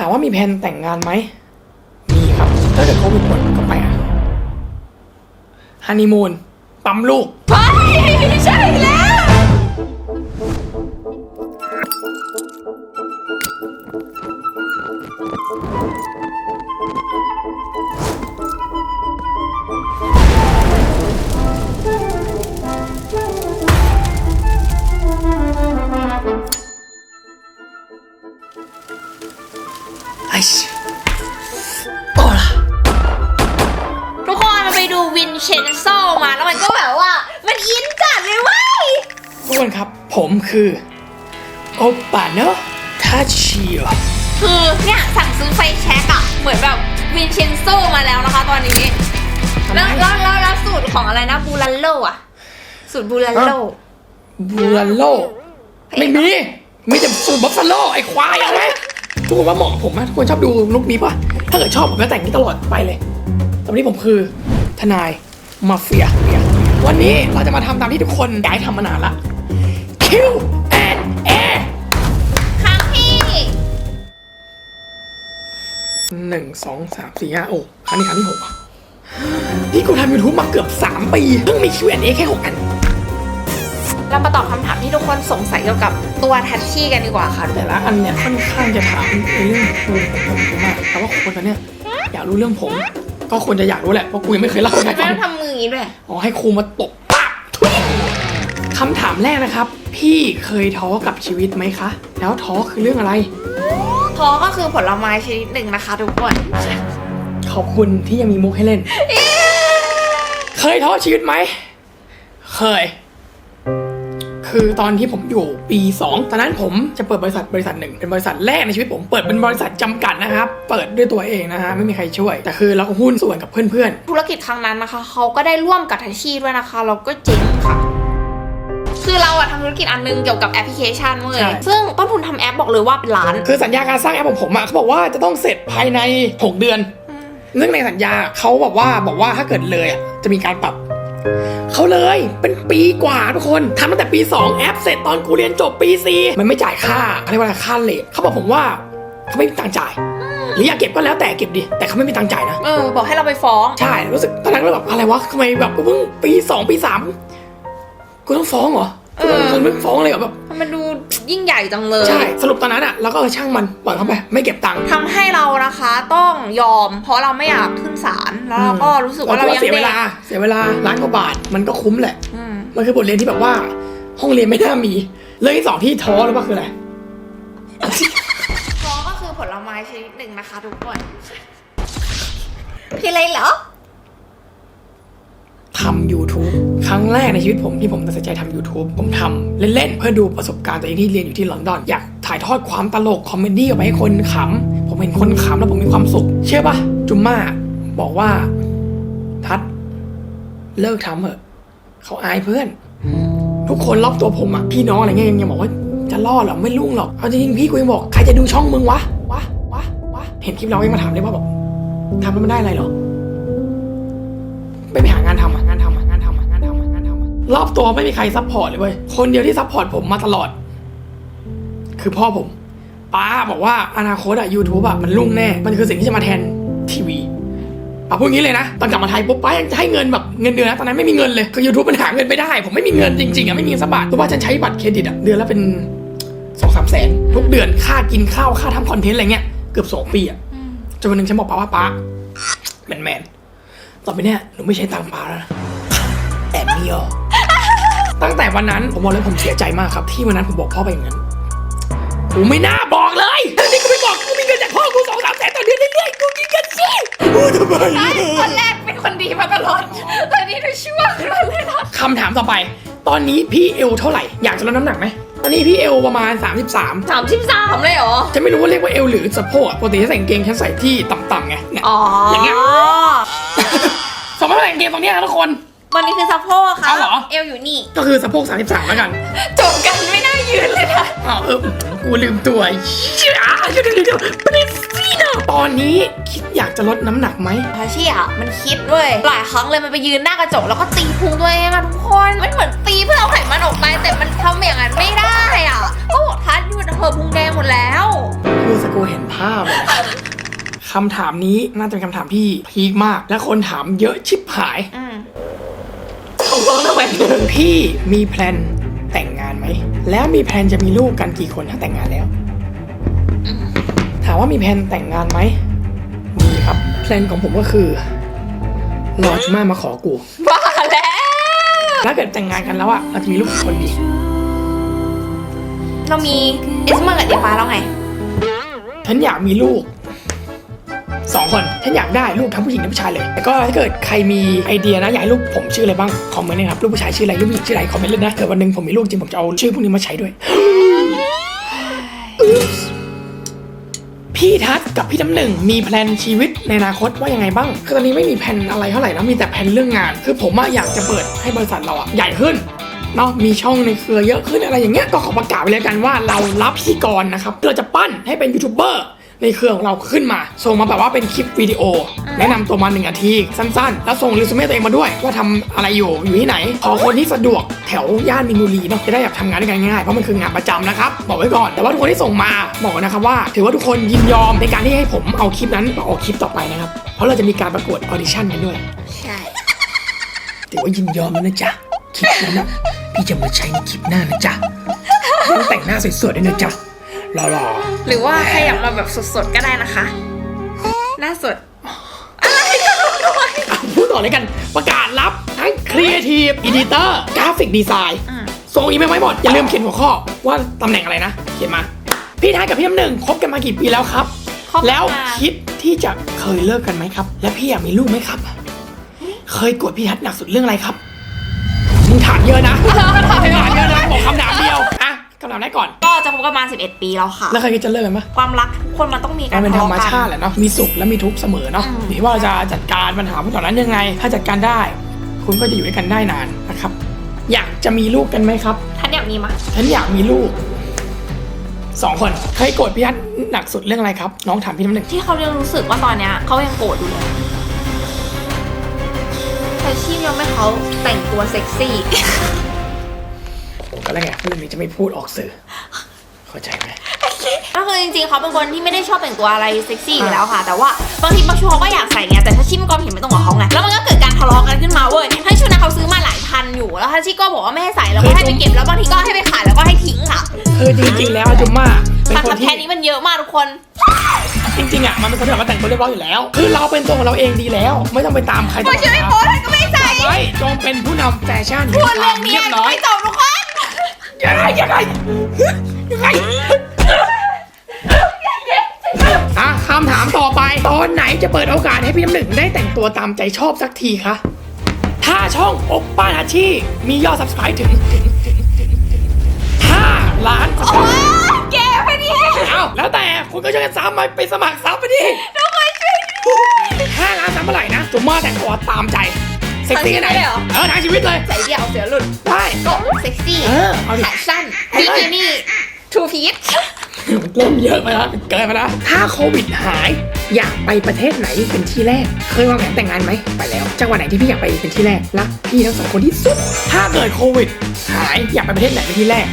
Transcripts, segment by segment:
ถามว่ามีแผนแต่งงานไหม มีครับถ้าเกิดโควิดหมดก็ไปอะฮันนีมูนปั๊มลูก เฮ้ยใช่แล้ว โอ้ล่ะทุกคนไปดูวินเชนโซมาแล้วมันก็แบบว่า มันอินจัดเลยเว้ยทุกคนครับ ผมคือ โอปาเนอะทัชชิโอคือเนี่ยสั่งซื้อไฟแช็กอะเหมือนแบบวินเชนโซมาแล้วนะคะตอนนี้ แล้วแล้วแล้วแล้วสูตรของอะไรนะบูรันโลอะสูตรบูรันโลบูรันโล ไม่มี มีแต่สูตรบัฟฟาโลไอ้ควายเอาไหม ทุกคนว่าเหมาะกับผมไหมทุกคนชอบดูลุคนี้ปะถ้าเกิดชอบผมก็แต่งนี้ตลอดไปเลยแต่วันนี้ผมคือทนายมาเฟีย วันนี้เราจะมาทำตามที่ทุกคนอยากให้ทำมานานละ Q and A ครั้งที่หนึ่งสองสามสี่ห้าโอ้ครั้งนี้ครั้งที่หกอะนี่กูทำยูทูบมาเกือบสามปี เพิ่งมี Q and A แค่หกอัน เรามาตอบคำถามที่ทุกคนสงสัยเกี่ยวกับตัวทัชชี่กันดีกว่าค่ะ แต่ละอันเนี่ยค่อนข้างจะถามในเรื่องภูมิของผมเยอะมากแต่ว่าคนตอนเนี้ยอยากรู้เรื่องผม ก็ควรจะอยากรู้แหละเพราะกูยังไม่เคยเล่าให้ใครไม่ฟังต้องทำมืออย่างนี้ด้วยอ๋อให้ครูมาตบปากทุยคำถามแรกนะครับ พี่เคยท้อกับชีวิตไหมคะ แล้วท้อคือเรื่องอะไร ท้อก็คือผลไม้ชนิดหนึ่งนะคะทุกคน ขอบคุณที่ยังมีมุกให้เล่น เคยท้อชีวิตไหม เคย คือตอนที่ผมอยู่ปี 2 ตอนนั้นผมจะเปิดบริษัทบริษัทหนึ่งเป็นบริษัทแรกในชีวิตผมเปิดเป็นบริษัทจำกัดนะครับ เปิดด้วยตัวเองนะฮะไม่มีใครช่วย แต่คือเราก็หุ้นส่วนกับเพื่อนธุรกิจครั้งนั้นนะคะเขาก็ได้ร่วมกับทัชชี่ด้วยนะคะ เราก็เจ๊งค่ะ คือเราอะทำธุรกิจอันนึงเกี่ยวกับแอปพลิเคชันเว้ยซึ่งต้นทุนทำแอปบอกเลยว่าเป็นล้าน ๆ คือสัญญาการสร้างแอปของผมอะเขาบอกว่าจะต้องเสร็จภายใน 6 เดือนเรื่องในสัญญาเขาบอกว่าบอกว่าถ้าเกิดเลยอะจะมีการปรับ เขาเลยเป็นปีกว่าทุกคนทำตั้งแต่ปี 2 แอปเสร็จตอนกูเรียนจบปี 4 มันไม่จ่ายค่าเขาเรียกว่าอะไรค่าเลทเขาบอกผมว่าเขาไม่มีตังค์จ่าย หรืออยากเก็บก็แล้วแต่เก็บดิ แต่เขาไม่มีตังค์จ่ายนะ เออ บอกให้เราไปฟ้อง ใช่ รู้สึกตอนนั้นก็แบบอะไรวะทำไมแบบกูเพิ่งปีสองปีสามกูต้องฟ้องเหรอกูต้องเออกูไม่ฟ้องเลยเหรอแบบ มันดู ยิ่งใหญ่จังเลย ใช่ สรุปตอนนั้นอะเราก็เออช่างมันปล่อยเขาไป ไม่เก็บตังค์ ทำให้เรานะคะต้องยอม เพราะเราไม่อยากขึ้นศาลแล้วเราก็รู้สึกว่าเราคิดยังเสียเวเด็กลา เสียเวลาล้านกว่าบาทมันก็คุ้มแหละ อืมมันคือบทเรียนที่แบบว่า ห้องเรียนไม่น่ามีเรื่องที่สองที่ท้อแล้วก็คืออะไรฟ้องก็คือผลไม้ชนิดหนึ่งนะคะทุกคนคืออะไรเหรอ ทำ YouTube ครั้งแรกในชีวิตผมที่ผมตัดสินใจทำ YouTube ผมทำเล่นๆ เพื่อดูประสบการณ์ตัวเองที่เรียนอยู่ที่ลอนดอน อยากถ่ายทอดความตลก คอมเมดี้ออกไปให้คนขำ ผมเห็นคนขำแล้วผมมีความสุข เชื่อปะจุมม่าบอกว่า ทัด เลิกทำเถอะ เขาอายเพื่อน ทุกคนรอบตัวผมอะพี่น้องอะไรเงี้ยยังบอกว่าจะรอดเหรอไม่รุ่งหรอกเอาจริงๆพี่กูยังบอกใครจะดูช่องมึงวะวะวะวะเห็นคลิปเราเองมาถามเลยว่าแบบทำแล้วมันได้อะไรเหรอ รอบตัวไม่มีใครซัพพอร์ตเลยเว้ย คนเดียวที่ซัพพอร์ตผมมาตลอด คือพ่อผม ป้าบอกว่าอนาคตอะ YouTube อะมันรุ่งแน่ มันคือสิ่งที่จะมาแทนทีวีป้าพูดงี้เลยนะ ตอนกลับมาไทยปุ๊บป้ายังจะให้เงินแบบเงินเดือนนะตอนนั้นไม่มีเงินเลย คือ YouTube มันหาเงินไม่ได้ ผมไม่มีเงินจริงๆอะไม่มีสักบาทเพราะว่าฉันใช้บัตรเครดิตอะเดือนละเป็นสองสามแสนทุกเดือนค่ากินข้าวค่าทำคอนเทนต์อะไรเงี้ยเกือบสองปีอะจนวันหนึ่งฉันบอกป้าว่าป้าแมนแมนๆต่อไปเนี่ยหนูไม่ใช้ตังค์ปาแล้วนะแอบมีออ แต่วันนั้นผมบอกเลยผมเสียใจมากครับ ที่วันนั้นผมบอกพ่อไปอย่างนั้นกูไม่น่าบอกเลยนี่กูไม่บอกกูมีเงินจากพ่อกูสองสามแสนต่อเดือนเรื่อยๆกูมีเงินสิกูทำไมใช่คนแรกเป็นคนดีมาตลอดตอนนี้ดูชั่วขึ้นมาเลยนะคำถามต่อไป ตอนนี้พี่เอวเท่าไหร่ อยากจะลดน้ำหนักไหมตอนนี้พี่เอวประมาณ 33สามสิบสามเลยเหรอจะไม่รู้ว่าเรียกว่าเอวหรือสะโพกอะปกติถ้าใส่กางเกงฉันใส่ที่ต่ำๆไงเนี่ยอ๋ออย่างเงี้ยสมมติว่าใส่กางเกงตรงเนี้ยนะทุกคน วันนี้คือสะโพกค่ะ เอาเหรอ เอวอยู่นี่ ก็คือสะโพก33แล้วกันจบกันไม่น่ายืนเลยนะอ้าวเออกูลืมตัวเชี่ยเดี๋ยวเดี๋ยวเดี๋ยวปริสซีนาตอนอนนี้คิดอยากจะลดน้ำหนักไหมทัชชี่อะมันคิดด้วย หลายครั้งเลยมันไปยืนหน้ากระจกแล้วก็ตีพุงตัวเองอะทุกคน มันเหมือนตีเพื่อเอาไขมันออกไป แต่มันทำอย่างนั้นไม่ได้อะก็บอกทัชหยุดเถอะพุงแดงหมดแล้ว คือสกูเห็นภาพเลยนะคำถามนี้น่าจะเป็นคำถามที่พีคมาก และคนถามเยอะชิบหาย อืมผม ร้องทำไมพี่มีแพลนแต่งงานไหม แล้วมีแพลนจะมีลูกกันกี่คนถ้าแต่งงานแล้ว ถามว่ามีแพลนแต่งงานไหม มีครับ แพลนของผมก็คือรอจุมามาขอกูบ้าแล้ว ถ้าเกิดแต่งงานกันแล้วอะเราจะมีลูกกี่คนดี เรามีเอสเมอร์กับเดียฟ้าแล้วไง ฉันอยากมีลูกสองคน ฉันอยากได้ลูกทั้งผู้หญิงและผู้ชายเลยแต่ก็ถ้าเกิดใครมีไอเดียนะอยากให้ลูกผมชื่ออะไรบ้างคอมเมนต์นะครับลูกผู้ชายชื่ออะไรลูกผู้หญิงชื่ออะไรคอมเมนต์เลยนะเกิดวันหนึ่งผมมีลูกจริงผมจะเอาชื่อพวกนี้มาใช้ด้วยพี่ทัศน์กับพี่น้ำหนึ่งมีแพลนชีวิตในอนาคตว่ายังไงบ้าง คือตอนนี้ไม่มีแพลนอะไรเท่าไหร่นะมีแต่แพลนเรื่องงาน คือผมอะอยากจะเปิดให้บริษัทเราอะใหญ่ขึ้นเนาะมีช่องในเครือเยอะขึ้นอะไรอย่างเงี้ยก็ขอประกาศไปเลยกันว่าเรารับพิธีกรนะครับเราจะปั้นให้เป็นยูทูบเบอร์ ในเครือของเราขึ้นมา ส่งมาแบบว่าเป็นคลิปวิดีโอ แนะนำตัวมาหนึ่งนาทีสั้นๆ แล้วส่งรีสูเม่ตัวเองมาด้วย ว่าทำอะไรอยู่อยู่ที่ไหน ขอคนที่สะดวกแถวย่านมินบุรีเนาะจะได้แบบทำงานด้วยกันง่ายๆเพราะมันคืองานประจำนะครับบอกไว้ก่อนแต่ว่าทุกคนที่ส่งมาบอกก่อนนะครับว่า ถือว่าทุกคนยินยอมในการที่ให้ผมเอาคลิปนั้นมาออกคลิปต่อไปนะครับเพราะเราจะมีการประกวดออดิชั่นกันด้วยใช่ถือว่ายินยอมแล้วนะจ๊ะคลิปนั้นนะพี่จะมาใช้ในคลิปหน้านะจ๊ะต้องแต่งหน้าสวยๆด้วยนะจ๊ะ รอหรือว่าใครอยากมาแบบสดๆก็ได้นะคะหน้าสดๆอะพูดต่อเลยกันประกาศรับทั้งครีเอทีฟอีดิเตอร์กราฟิกดีไซน์อืมส่งอีเมลไว้หมด อย่าลืมเขียนหัวข้อว่าตำแหน่งอะไรนะ เขียนมา พี่ทายกับพี่น้ำหนึ่งคบกันมากี่ปีแล้วครับคบกันมาแล้วคิดที่จะเคยเลิกกันไหมครับ และพี่อยากมีลูกไหมครับ เคยกดพี่ทัศน์หนักสุดเรื่องอะไรครับ มึงถามเยอะนะมึงถามเยอะนะบอกคำถามเดียวอะ คำถามแรกก่อนก็จะคบกันมา 11 ปีแล้วค่ะ แล้วเคยคิดจะเลิกกันปะความรักทุกคนมันต้องมีกามัรนเป็นทะธรเลาะรมกันชาติแหละเนาะมีสุขและมีทุกข์เสมอเนาะอืมอยู่ที่ว่าเราจะจัดการปัญหาพวกเหล่านั้นยังไง ถ้าจัดการได้ คุณก็จะอยู่ด้วยกันได้นานนะครับ อยากจะมีลูกกันไหมครับ ท่านอยากมีมั้ยฉันอยากมีลูกสองคนเคยโกรธพี่ฮัทหนักสุดเรื่องอะไรครับ น้องถามพี่น้ำหนึ่งที่เขาเรียกรู้สึกว่าตอนเนี้ยเขายังโกรธอยู่เลยแต่ชีพยอมให้เขาแต่งตัวเซ็กซี่ ก็แล้วไงเรื่องนี้จะไม่พูดออกสื่อ เข้าใจไหมก็คือจริงๆเขาเป็นคนที่ไม่ได้ชอบแต่งตัวอะไรเซ็กซี่อยู่แล้วค่ะ แต่ว่าบางทีบางช่วงเขาก็อยากใส่ไงแต่ถ้าชิมก็เห็นไม่ต้องบอกเขาไงแล้วมันก็เกิดการทะเลาะกันขึ้นมาเว้ยถ้าชุดนั้นเขาซื้อมาหลายพันอยู่แล้วถ้าชิก็บอกว่าไม่ให้ใส่แล้วก็ให้ไปเก็บแล้วบางทีก็ให้ไปขายแล้วก็ให้ทิ้งค่ะคือจริงๆแล้วอาจุมม่าเป็นการคนทำที่แค่นี้มันเยอะมากทุกคนจริงๆอะมันเป็นคนที่แบบว่าแต่งตัวเรียบร้อยอยู่แล้ว คือเราเป็นตัวของเราเองดีแล้ว ไม่ต้องไปตามใครพอช่วยโพสต์ก็ไม่ใส่ไว้จงเป็นผู้นำแฟชั่นพูดเรื่องนี้เรียบร้อยไม่จบทุกคน ยังไงยังไงยังไงอะคำถามต่อไป ตอนไหนจะเปิดโอกาสให้พี่น้ำหนึ่งได้แต่งตัวตามใจชอบสักทีคะ ถ้าช่องอกป้าอาชีมียอด subscribe ถึงถึงถึงถึงถึงห้าล้านโอ้แกไปดิเอาแล้วแต่คุณก็ช่วยกันซ้ำมาไปสมัครซ้ำไปดิทุกคนช่วยห้าล้านซ้ำเมื่อไหร่นะจุมม่าแต่งตัวตามใจ เซ็กซี่แค่ไหนทั้งชีวิตเลยเหรอเออทั้งชีวิตเลยใส่เดี่ยวเสือหลุดได้ก็เซ็กซี่เออเอาดิแขนสั้นบิกินี่ทูพีทเริ่มเยอะไปแล้วเกินไปแล้วถ้าโควิดหายอยากไปประเทศไหนเป็นที่แรก เคยวางแผนแต่งงานไหมไปแล้ว จังหวัดไหนที่พี่อยากไปเป็นที่แรกรักพี่ทั้งสองคนที่สุด ถ้าเกิดโควิดหายอยากไปประเทศไหนเป็นที่แรก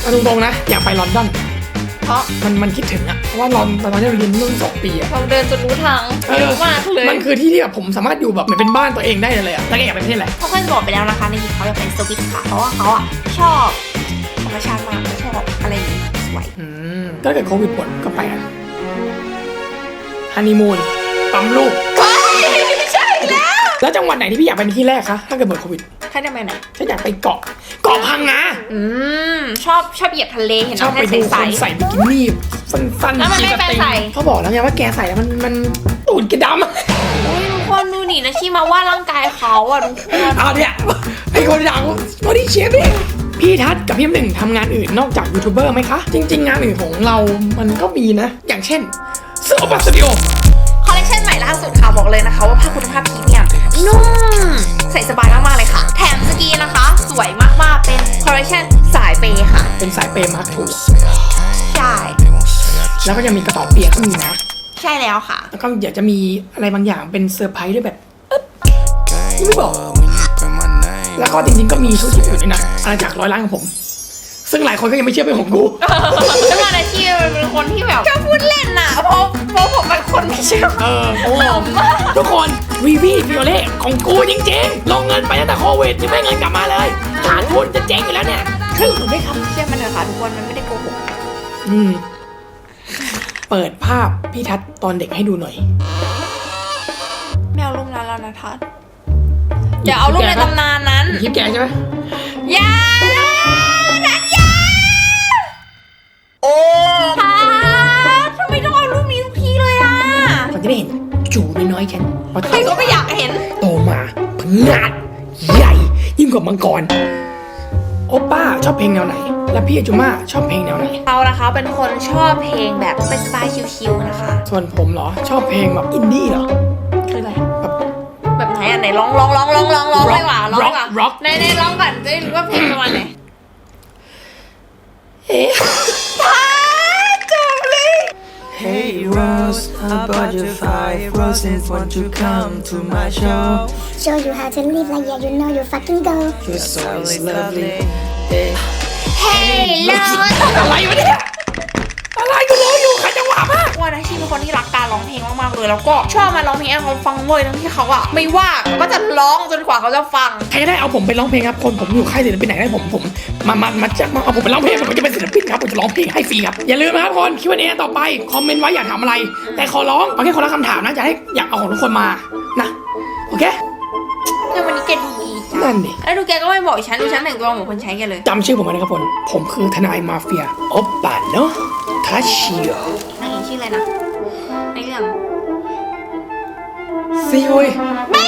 เอาตรงๆนะ อยากไปลอนดอน เพราะมันมันคิดถึงอะเพราะว่าลอนตอนที่เราเรียนนู่นสองปีอะเราเดินจนรู้ทางเยอะมากเลยมันคือที่ที่แบบผมสามารถอยู่แบบเหมือนเป็นบ้านตัวเองได้เลยอะแล้วแกอยากไปประเทศอะไรเขาเคยบอกไปแล้วนะคะในที่เขาอยากเป็นสวิตค่ะเพราะว่าเขาอะชอบธรรมชาติมากเขาชอบอะไรอย่างนี้สวยอืมถ้าเกิดโควิดหมดก็ไปนะฮันนีมูนปั๊มลูกไม่ใช่แล้ว แล้วจังหวัดไหนที่พี่อยากไปเป็นที่แรกคะถ้าเกิดหมดโควิดใครได้ไหมไหน ฉันอยากไปเกาะเกาะพังงาอืมชอบชอบเหยียบทะเลเห็นชอบน้ำไปแค่ดูใสคนใส่บิกินี่สั้นๆแล้วมันไม่จีสแฟนติงใส่เขาบอกแล้วไงว่าแกใส่แล้วมันมันตูดกระดำๆอุ้ยทุกคนดูนี่นะชีมาว่าร่างกายเขาอะทุกคนเอาเนี่ยไอคนดังบอดี้เชฟเองพี่ทัศน์กับพี่น้ำหนึ่งทำงานอื่นนอกจากยูทูบเบอร์ไหมคะ จริง ๆ งานอื่นของเรามันก็มีนะ อย่างเช่นเสื้อปัสตูดิโอคอลเลคชันใหม่ล่าสุดค่ะบอกเลยนะคะว่าผ้าคุณภาพพรีเมียม นุ่ม ใส่สบายมากๆเลยค่ะ แถมสกรีนนะคะ สวยมากๆ เป็นคอลเลคชันสายเปย์ค่ะ เป็นสายเปย์มาร์คทูใช่ แล้วก็ยังมีกระเป๋าเปียกก็มีนะ ใช่แล้วค่ะ แล้วก็อยากจะมีอะไรบางอย่างเป็นเซอร์ไพรส์ด้วยแบบ Game Give me ball. over when you put my name แล้วก็จริงๆก็มีธุรกิจอื่นด้วยนะอาณาจักรร้อยล้านของผม ซึ่งหลายคนก็ยังไม่เชื่อเป็นของกูแล้วมาอาชีพเป็นคนที่แบบชอบพูดเล่นน่ะเพราะเพราะผมเป็นคนไม่เชื่อเออโอ้ทุกคนวีวีฟิโอเล่ ของกูจริงๆ ลงเงินไปตั้งแต่โควิดยังไม่เงินกลับมาเลยขาดทุนจะเจ๊งอยู่แล้วเนี่ยคือหนูได้ครับเชื่อมันเถอะค่ะทุกคนมันไม่ได้โกหกอืม เปิดภาพพี่ทัศน์ตอนเด็กให้ดูหน่อยไม่เอารูปนั้นแล้วนะทัศน์อย่าเอารูปในตำนานนั้นคลิปแกใช่ไหมอย่านัดอย่าโอ้ทัศน์ทำไมต้องเอารูปนี้ทุกทีเลยอะ คนจะได้เห็น จูน้อยๆฉันว่าใครก็ไม่อยากเห็น โตมาพังงาดใหญ่ ยิ่งกว่ามังกร โอป้าชอบเพลงแนวไหน และพี่อาจุม่าชอบเพลงแนวไหน เรานะคะเป็นคนชอบเพลงแบบสบายๆชิวๆนะคะ ส่วนผมเหรอ ชอบเพลงแบบอินดี้เหรอคืออะไรแบบแบบไหนอะไหนร้องร้องร้องร้องร้องร้อง Rock ดีกว่าร้องดีกว่า Rock ในในร้องก่อนจะได้รู้ว่าเพลงประมาณไหนเอ๊ะ Hey Rose, I bought you five roses. Won't you come to my show? Show you how to live like yeah, you know you fucking go. You're so lovely เฮ้ยเลิศ อะไรวะเนี่ย วะมากว่านะชีเป็นคนที่รักการร้องเพลงมากๆเลย แล้วก็ชอบมาร้องเพลงให้เขาฟังเว้ยทั้งที่เขาอะไม่ว่างก็จะร้องจนกว่าเขาจะฟังใครก็ได้เอาผมไปร้องเพลงครับคนผมอยู่ค่ายศิลปินไหนได้ผมผมมามามาจะมาเอาผมไปร้องเพลงผมจะเป็นศิลปินครับผมจะร้องเพลงให้ฟรีครับอย่าลืมนะครับคนคิดว่านี้ต่อไปคอมเมนต์ไว้อยากถามอะไร แต่ขอร้องเอาแค่คนละคำถามนะจะให้อยากเอาของทุกคนมานะโอเคแต่วันนี้แกดูดีจันั่งนดิแล้วดูแกก็ไม่บอกฉันดูฉันแต่งตัวเหมือนคนใช้แกันเลยจำชื่อผมไว้นะครับผมผมคือทนายมาเฟียโอปปาโนทัชชิโอนางเอก ชื่ออะไรนะในเรื่องซีอุยบ้า